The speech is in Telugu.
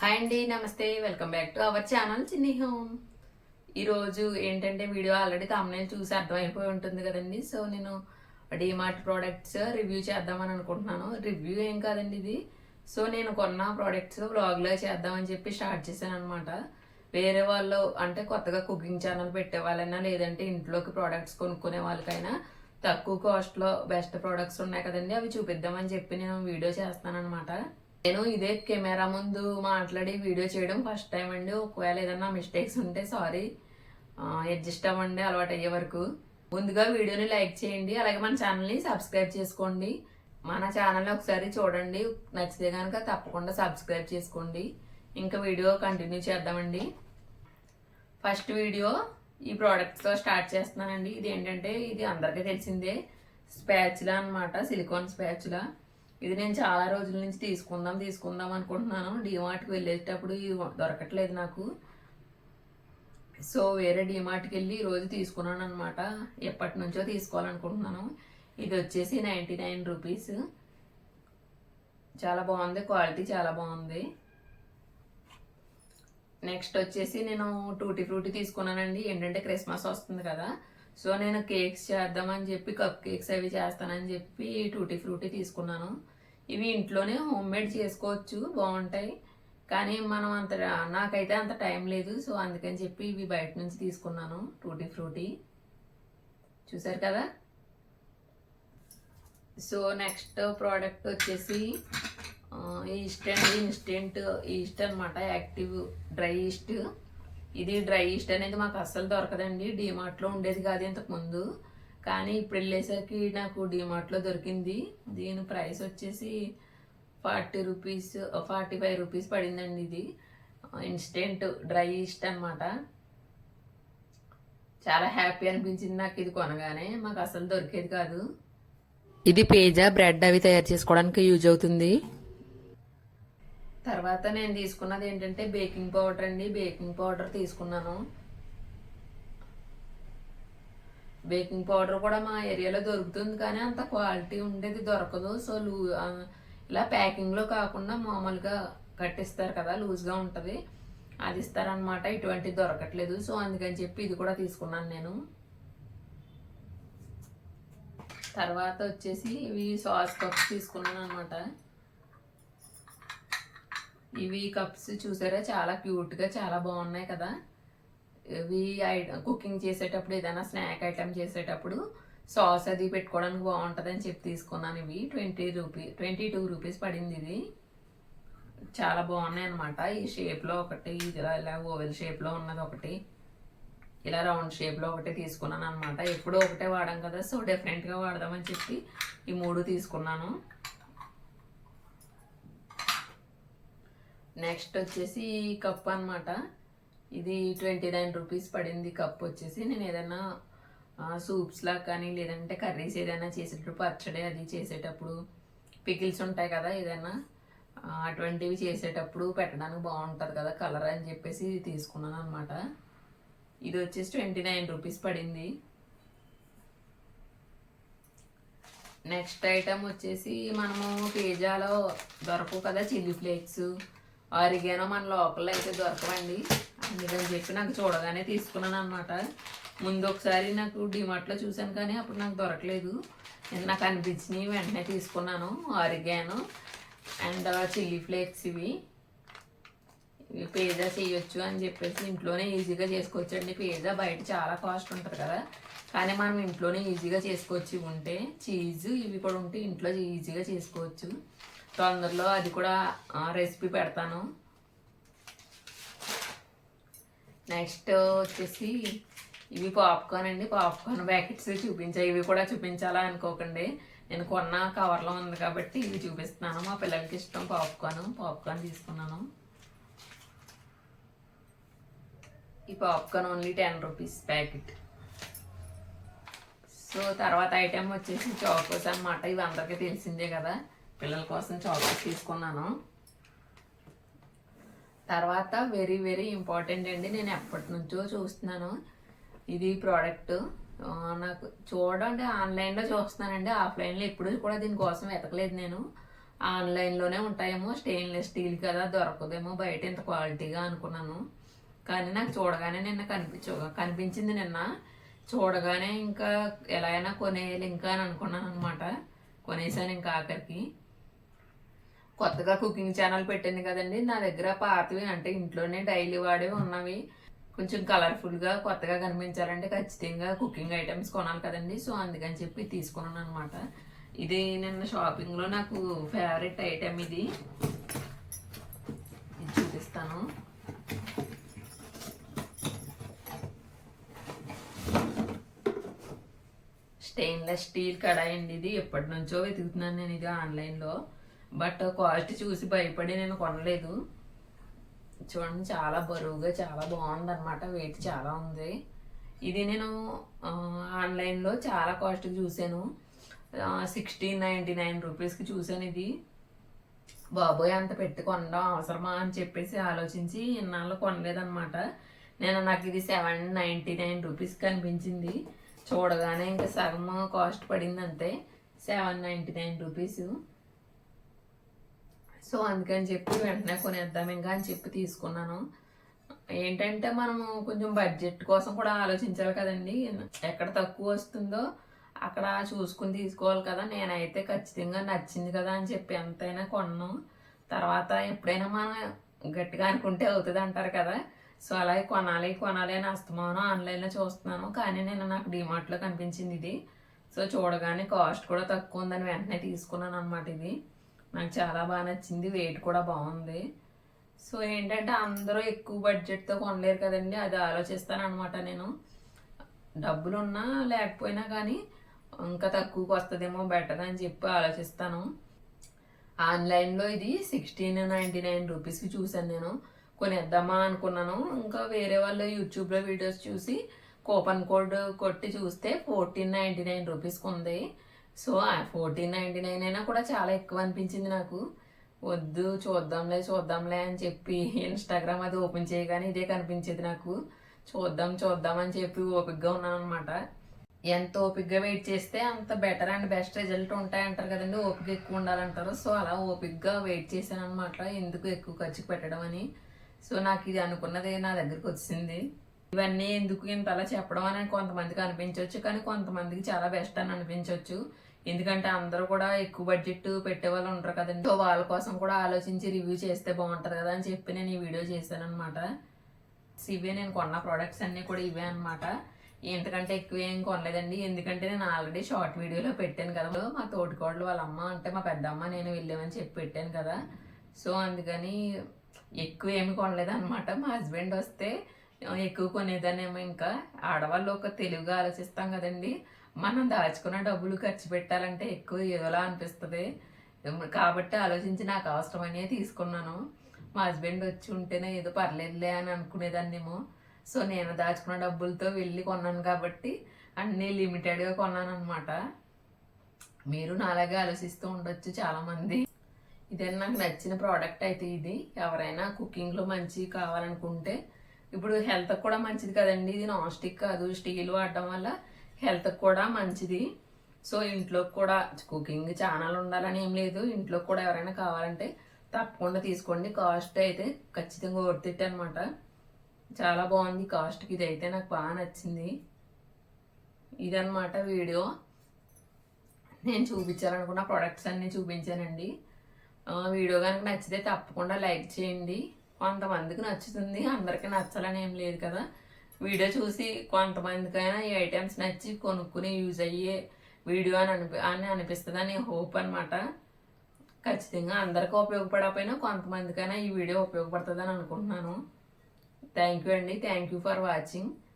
హాయ్ అండి నమస్తే welcome back to our channel Chinni home. ఈరోజు ఏంటంటే వీడియో ఆల్రెడీ తమ్నేల్ చూసి అర్థమైపోయి ఉంటుంది కదండి. సో నేను డిమార్ట్ ప్రోడక్ట్స్ రివ్యూ చేద్దామని అనుకుంటున్నాను. రివ్యూ ఏం కాదండి ఇది. సో నేను కొన్న ప్రోడక్ట్స్ బ్లాగ్లో చేద్దామని చెప్పి స్టార్ట్ చేశాను అనమాట వేరే వాళ్ళు అంటే కొత్తగా కుకింగ్ ఛానల్ పెట్టే వాళ్ళైనా లేదంటే ఇంట్లోకి ప్రోడక్ట్స్ కొనుక్కునే వాళ్ళకైనా తక్కువ కాస్ట్లో బెస్ట్ ప్రోడక్ట్స్ ఉన్నాయి కదండి. అవి చూపిద్దామని చెప్పి నేను వీడియో చేస్తాను అనమాట నేను ఇదే కెమెరా ముందు మాట్లాడి వీడియో చేయడం ఫస్ట్ టైం అండి. ఒకవేళ ఏదన్నా మిస్టేక్స్ ఉంటే సారీ అడ్జస్ట్ అవ్వండి అలవాటు అయ్యే వరకు. ముందుగా వీడియోని లైక్ చేయండి అలాగే మన ఛానల్ని సబ్స్క్రైబ్ చేసుకోండి. మన ఛానల్ని ఒకసారి చూడండి. నచ్చితే కనుక తప్పకుండా సబ్స్క్రైబ్ చేసుకోండి. ఇంకా వీడియో కంటిన్యూ చేద్దామండి. ఫస్ట్ వీడియో ఈ ప్రోడక్ట్తో స్టార్ట్ చేస్తున్నానండి. ఇది ఏంటంటే ఇది అందరికీ తెలిసిందే. స్పాచ్లా అన్నమాట సిలికాన్ స్పాచులా ఇది నేను చాలా రోజుల నుంచి తీసుకుందాం తీసుకుందాం అనుకుంటున్నాను. డిమార్ట్కి వెళ్ళేటప్పుడు ఇది దొరకట్లేదు నాకు. సో వేరే డిమార్ట్కి వెళ్ళి ఈరోజు తీసుకున్నాను అనమాట ఎప్పటి నుంచో తీసుకోవాలనుకుంటున్నాను. ఇది వచ్చేసి నైంటీ నైన్ రూపీస్. చాలా బాగుంది. క్వాలిటీ చాలా బాగుంది. నెక్స్ట్ వచ్చేసి నేను టూటీ ఫ్రూటీ తీసుకున్నానండి. ఏంటంటే క్రిస్మస్ వస్తుంది కదా. సో నేను కేక్స్ చేద్దామని చెప్పి కప్ కేక్స్ అవి చేస్తానని చెప్పి టూటీ ఫ్రూటీ తీసుకున్నాను. ఇవి ఇంట్లోనే హోమ్ మేడ్ చేసుకోవచ్చు బాగుంటాయి. కానీ మనం అంత నాకైతే అంత టైం లేదు. సో అందుకని చెప్పి ఇవి బయట నుంచి తీసుకున్నాను టూటీ ఫ్రూటీ. చూసారు కదా? సో నెక్స్ట్ ప్రోడక్ట్ వచ్చేసి ఈస్ట్ అండ్ ఇన్స్టెంట్ ఈస్ట్ అనమాట యాక్టివ్ డ్రై ఈస్ట్. ఇది డ్రై ఈస్ట్ అనేది మాకు అస్సలు దొరకదండి. డిమార్ట్లో ఉండేది కాదు ఇంతకుముందు. కానీ ఇప్పుడు వెళ్ళేసరికి నాకు డిమార్ట్లో దొరికింది. దీని ప్రైస్ వచ్చేసి forty rupees forty five rupees పడిందండి ఇది. ఇన్స్టెంట్ డ్రై ఈస్ట్ అనమాట చాలా హ్యాపీ అనిపించింది నాకు ఇది కొనగానే. మాకు అసలు దొరికేది కాదు. ఇది పేజా బ్రెడ్ అవి తయారు చేసుకోవడానికి యూజ్ అవుతుంది. తర్వాత నేను తీసుకున్నది ఏంటంటే బేకింగ్ పౌడర్ అండి. బేకింగ్ పౌడర్ తీసుకున్నాను. బేకింగ్ పౌడర్ కూడా మా ఏరియాలో దొరుకుతుంది కానీ అంత క్వాలిటీ ఉండేది దొరకదు. సో లూ ఇలా ప్యాకింగ్లో కాకుండా మామూలుగా కట్టిస్తారు కదా లూజ్గా ఉంటుంది. అది ఇస్తారనమాట ఇటువంటి దొరకట్లేదు. సో అందుకని చెప్పి ఇది కూడా తీసుకున్నాను నేను. తర్వాత వచ్చేసి ఇవి సాస్ కప్స్ తీసుకున్నాను అనమాట ఇవి కప్స్ చూసారా? చాలా క్యూట్గా చాలా బాగున్నాయి కదా. ఇవి కుకింగ్ చేసేటప్పుడు ఏదైనా స్నాక్ ఐటమ్ చేసేటప్పుడు సాస్ అది పెట్టుకోవడానికి బాగుంటుంది అని చెప్పి తీసుకున్నాను ఇవి. Twenty rupee twenty two rupees పడింది ఇది. చాలా బాగున్నాయి అనమాట ఈ షేప్లో ఒకటి ఇలా ఇలా ఓవెల్ షేప్లో ఉన్నది ఒకటి. ఇలా రౌండ్ షేప్లో ఒకటి తీసుకున్నాను అనమాట ఎప్పుడూ ఒకటే వాడాం కదా సో డిఫరెంట్గా వాడదామని చెప్పి ఈ మూడు తీసుకున్నాను. నెక్స్ట్ వచ్చేసి కప్ అనమాట ఇది ట్వంటీ నైన్ రూపీస్ పడింది కప్ వచ్చేసి. నేను ఏదైనా సూప్స్ లా కానీ లేదంటే కర్రీస్ ఏదైనా చేసేటప్పుడు పచ్చడి అది చేసేటప్పుడు పికిల్స్ ఉంటాయి కదా ఏదైనా అటువంటివి చేసేటప్పుడు పెట్టడానికి బాగుంటుంది కదా కలర్ అని చెప్పేసి ఇది తీసుకున్నాను అనమాట ఇది వచ్చేసి ట్వంటీ నైన్ రూపీస్ పడింది. నెక్స్ట్ ఐటమ్ వచ్చేసి మనము పిజ్జాలో దొరకవు కదా చిల్లీ ఫ్లేక్స్. ఆరిగానో మన లోకల్లో అయితే దొరకవండి. అందుకని చెప్పి నాకు చూడగానే తీసుకున్నాను అనమాట ముందు ఒకసారి నాకు డిమార్ట్లో చూశాను కానీ అప్పుడు నాకు దొరకలేదు. నేను నాకు అనిపించినవి వెంటనే తీసుకున్నాను ఆరిగాను. అండ్ చిల్లీ ఫ్లేక్స్ ఇవి. ఇవి పేజా చేయొచ్చు అని చెప్పేసి ఇంట్లోనే ఈజీగా చేసుకోవచ్చు అండి బయట చాలా కాస్ట్ ఉంటుంది కదా. కానీ మనం ఇంట్లోనే ఈజీగా చేసుకోవచ్చు. ఇవి ఉంటే చీజ్ ఇవి కూడా ఉంటే ఇంట్లో ఈజీగా చేసుకోవచ్చు. తొందరలో అది కూడా రెసిపీ పెడతాను. నెక్స్ట్ వచ్చేసి ఇవి పాప్కార్న్ అండి. పాప్కార్న్ ప్యాకెట్స్ చూపించా. ఇవి కూడా చూపించాలా అనుకోకండి. నేను కొన్న కవర్లో ఉంది కాబట్టి ఇవి చూపిస్తున్నాను. మా పిల్లలకి ఇష్టం పాప్కార్న్. పాప్కార్న్ తీసుకున్నాను. ఈ popcorn only ten rupees packet. So తర్వాత ఐటెం వచ్చేసి చాకోస్ అన్నమాట. ఇవి అందరికీ తెలిసిందే కదా. పిల్లల కోసం చాకోస్ తీసుకున్నాను. తర్వాత వెరీ వెరీ ఇంపార్టెంట్ అండి. నేను ఎప్పటి నుంచో చూస్తున్నాను ఇది ప్రోడక్ట్ నాకు చూడండి ఆన్లైన్లో చూస్తున్నానండి. ఆఫ్లైన్లో ఎప్పుడూ కూడా దీనికోసం వెతకలేదు నేను. ఆన్లైన్లోనే ఉంటాయేమో స్టెయిన్లెస్ స్టీల్ కదా దొరకదేమో బయట ఇంత క్వాలిటీగా అనుకున్నాను. కానీ నాకు చూడగానే నిన్న కనిపించ కనిపించింది నిన్న. చూడగానే ఇంకా ఎలా అయినా కొనేయాలి ఇంకా అని అనుకున్నాను అనమాట కొనేసాను ఇంకా ఆఖరికి. కొత్తగా కుకింగ్ ఛానల్ పెట్టింది కదండి. నా దగ్గర పాతవి అంటే ఇంట్లోనే డైలీ వాడేవి ఉన్నవి. కొంచెం కలర్ఫుల్గా కొత్తగా కనిపించాలంటే ఖచ్చితంగా కుకింగ్ ఐటమ్స్ కొనాలి కదండి. సో అందుకని చెప్పి తీసుకున్నాను అనమాట ఇది నిన్న షాపింగ్లో నాకు ఫేవరెట్ ఐటమ్ ఇది. ఇది చూపిస్తాను. స్టెయిన్లెస్ స్టీల్ కడాయి అండి ఇది. ఎప్పటి నుంచో వెతుకుతున్నాను నేను ఇది ఆన్లైన్లో. బట్ కాస్ట్ చూసి భయపడి నేను కొనలేదు. చూడండి చాలా బరువుగా చాలా బాగుంది అనమాట వెయిట్ చాలా ఉంది. ఇది నేను ఆన్లైన్లో చాలా కాస్ట్ చూశాను. సిక్స్టీన్ నైంటీ నైన్ రూపీస్కి చూశాను ఇది. బాబోయ్ అంత పెట్టి కొనడం అవసరమా? అని చెప్పేసి ఆలోచించి ఇన్నాళ్ళు కొనలేదన్నమాట. నేను నాకు ఇది సెవెన్ నైంటీ నైన్ రూపీస్ కనిపించింది. చూడగానే ఇంకా సగం కాస్ట్ పడింది అంతే seven ninety nine rupees. So అందుకని చెప్పి వెంటనే కొనేద్దాం ఇంకా అని చెప్పి తీసుకున్నాను. ఏంటంటే మనము కొంచెం బడ్జెట్ కోసం కూడా ఆలోచించాలి కదండి. ఎక్కడ తక్కువ వస్తుందో అక్కడ చూసుకుని తీసుకోవాలి కదా. నేనైతే ఖచ్చితంగా నచ్చింది కదా అని చెప్పి ఎంతైనా కొన్నాను తర్వాత ఎప్పుడైనా మనం గట్టిగా అనుకుంటే అవుతుంది అంటారు కదా. సో అలాగే కొనాలి కొనాలి అని అస్తమానం ఆన్లైన్లో చూస్తున్నాను. కానీ నేను నాకు డిమార్ట్లో కనిపించింది ఇది. సో చూడగానే కాస్ట్ కూడా తక్కువ ఉందని వెంటనే తీసుకున్నాను అనమాట ఇది. నాకు చాలా బాగా నచ్చింది. వెయిట్ కూడా బాగుంది. సో ఏంటంటే అందరూ ఎక్కువ బడ్జెట్తో కొనలేరు కదండి. అది ఆలోచిస్తాను అనమాట నేను. డబ్బులు ఉన్నా లేకపోయినా కానీ ఇంకా తక్కువకి వస్తుందేమో బెటర్ అని చెప్పి ఆలోచిస్తాను. ఆన్లైన్లో ఇది సిక్స్టీన్ నైంటీ నైన్ రూపీస్కి చూశాను నేను. కొనేద్దామా అనుకున్నాను. ఇంకా వేరే వాళ్ళు యూట్యూబ్లో వీడియోస్ చూసి కూపన్ కోడ్ కొట్టి చూస్తే ఫోర్టీన్ నైంటీ నైన్ రూపీస్కి ఉంది. సో ఫోర్టీన్ నైంటీ నైన్ అయినా కూడా చాలా ఎక్కువ అనిపించింది నాకు. వద్దు చూద్దాంలే చూద్దాంలే అని చెప్పి ఇన్స్టాగ్రామ్ అది ఓపెన్ చేయగానే ఇదే కనిపించేది నాకు. చూద్దాం చూద్దాం అని చెప్పి ఓపిక్గా ఉన్నాను అనమాట ఎంత ఓపిక్గా వెయిట్ చేస్తే అంత బెటర్ అండ్ బెస్ట్ రిజల్ట్ ఉంటాయి అంటారు కదండి ఓపిక ఎక్కువ ఉండాలంటారు. సో అలా ఓపిక్గా వెయిట్ చేశాను అనమాట ఎందుకు ఎక్కువ ఖర్చు పెట్టడం అని. సో నాకు ఇది అనుకున్నది నా దగ్గరికి వచ్చింది. ఇవన్నీ ఎందుకు ఇంత అలా చెప్పడం అని కొంతమందికి అనిపించవచ్చు కానీ కొంతమందికి చాలా బెస్ట్ అని అనిపించవచ్చు. ఎందుకంటే అందరూ కూడా ఎక్కువ బడ్జెట్ పెట్టే వాళ్ళు ఉంటారు కదండి. సో వాళ్ళ కోసం కూడా ఆలోచించి రివ్యూ చేస్తే బాగుంటుంది కదా అని చెప్పి నేను ఈ వీడియో చేశాను అనమాట ఇవే నేను కొన్న ప్రోడక్ట్స్ అన్నీ కూడా ఇవే అనమాట ఎంతకంటే ఎక్కువ ఏం కొనలేదండి. ఎందుకంటే నేను ఆల్రెడీ షార్ట్ వీడియోలో పెట్టాను కదా. మా తోటికోడలు వాళ్ళ అమ్మ అంటే మా పెద్దమ్మ నేను వెళ్ళామని చెప్పి పెట్టాను కదా. సో అందుకని ఎక్కువ ఏమి కొనలేదు అనమాట మా హస్బెండ్ వస్తే ఎక్కువ కొనేదానేమో ఇంకా. ఆడవాళ్ళు ఒక తెలివిగా ఆలోచిస్తాం కదండి. మనం దాచుకున్న డబ్బులు ఖర్చు పెట్టాలంటే ఎక్కువ ఏదోలా అనిపిస్తుంది. కాబట్టి ఆలోచించి నాకు అవసరమనే తీసుకున్నాను. మా హస్బెండ్ వచ్చి ఉంటేనే ఏదో పర్లేదులే అని అనుకునేదాన్నేమో. సో నేను దాచుకున్న డబ్బులతో వెళ్ళి కొన్నాను కాబట్టి అన్నీ లిమిటెడ్గా కొన్నాను అనమాట మీరు నాలాగే ఆలోచిస్తూ ఉండొచ్చు చాలామంది. ఇదే నాకు నచ్చిన ప్రోడక్ట్ అయితే ఇది. ఎవరైనా కుకింగ్లో మంచి కావాలనుకుంటే ఇప్పుడు హెల్త్ కూడా మంచిది కదండి. ఇది నాన్ స్టిక్ కాదు. స్టీల్ వాడడం వల్ల హెల్త్ కూడా మంచిది. సో ఇంట్లో కూడా కుకింగ్ ఛానల్ ఉండాలని ఏం లేదు. ఇంట్లో కూడా ఎవరైనా కావాలంటే తప్పకుండా తీసుకోండి. కాస్ట్ అయితే ఖచ్చితంగా వర్తిట్ అనమాట చాలా బాగుంది కాస్ట్కి ఇది అయితే నాకు బాగా నచ్చింది. ఇదనమాట వీడియో. నేను చూపించాలనుకున్న ప్రొడక్ట్స్ అన్నీ చూపించానండి. వీడియో కనుక నచ్చితే తప్పకుండా లైక్ చేయండి. కొంతమందికి నచ్చుతుంది అందరికీ నచ్చాలని ఏం లేదు కదా. వీడియో చూసి కొంతమందికైనా ఈ ఐటమ్స్ నచ్చి కొనుక్కుని యూజ్ అయ్యే వీడియో అని అనిపి అని అనిపిస్తుంది అని హోప్ అనమాట ఖచ్చితంగా అందరికీ ఉపయోగపడకపోయినా కొంతమందికైనా ఈ వీడియో ఉపయోగపడుతుందని అనుకుంటున్నాను. థ్యాంక్ యూ అండి. Thank you for watching